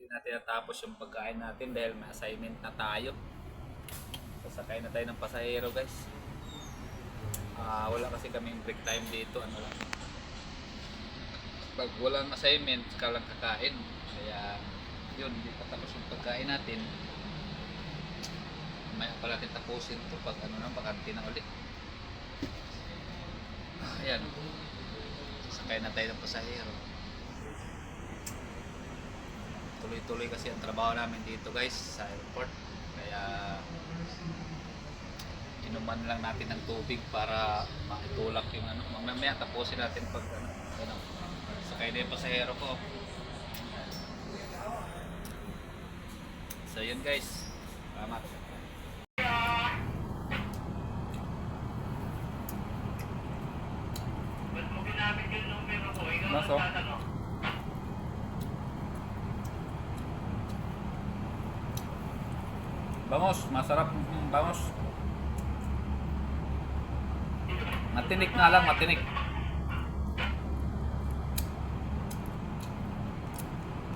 Hindi natin natapos yung pagkain natin dahil may assignment na tayo. Sasakay na tayo ng pasahero guys. Ah, wala kasi kaming break time dito. Ano lang. Pag walang assignment, ka lang kakain. Kaya yun, hindi pa tapos yung pagkain natin. May pa natin tapusin to pag ano na, bakante na ulit. Ayan. Sakay na tayo ng pasahero. Tuloy-tuloy kasi ang trabaho namin dito guys sa airport. Kaya inuman lang natin ng tubig para maitulak yung ano. Mamaya tapusin natin pag ano. ano sakay na yung pasahero ko. So yun guys. Salamat. Naso? Bangos, masarap. Bangos. Matinik nga lang, matinik.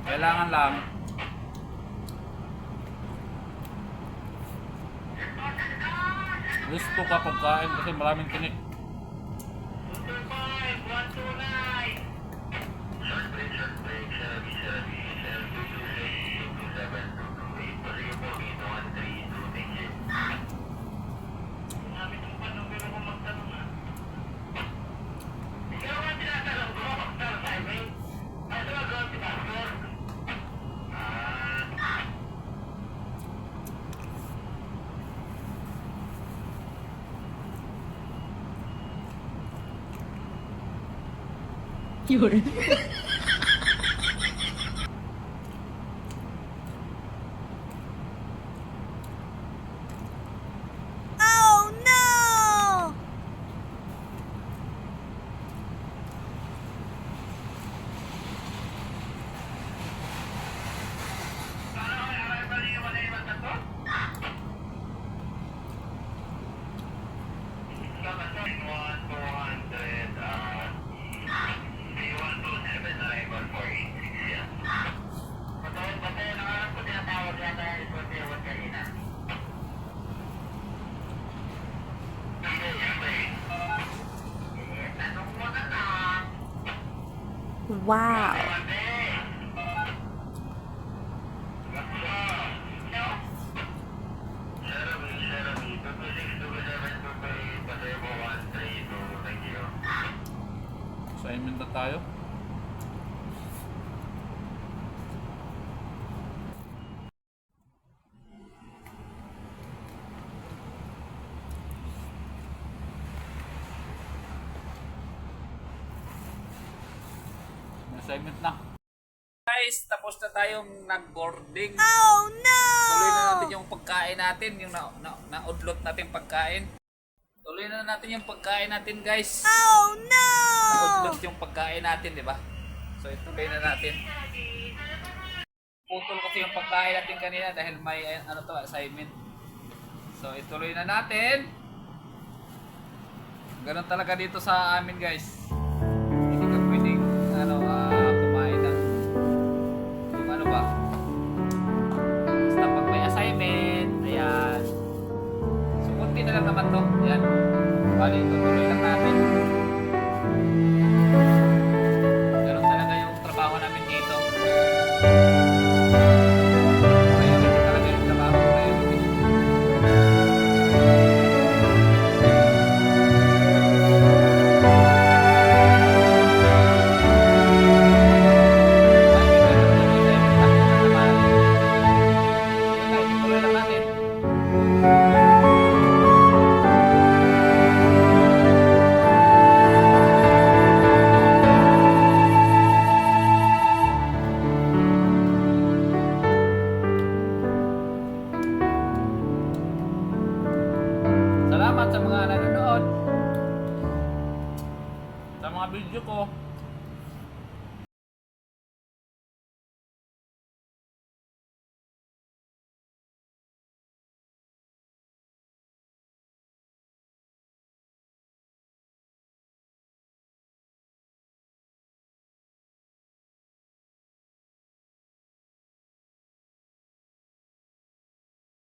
Kailangan lang gusto ka pagkain kasi maraming tinik. Yun. oh Wow. Assignment na tayo. Assignment na. Guys, tapos na tayong nag-boarding. Oh no! Tuloy na natin yung pagkain natin, yung na, na, na-udlot natin pagkain. Tuloy na natin yung pagkain natin, guys. Oh no! Na-udlot yung pagkain natin, di ba? So, ituloy na natin. Putol kasi yung pagkain natin kanina dahil may eh, ano to, assignment. So, ituloy na natin. Ganun talaga dito sa amin, guys. Naman to. Ayan. Bali, tutuloy Salamat sa mga nanonood. Sa mga video ko.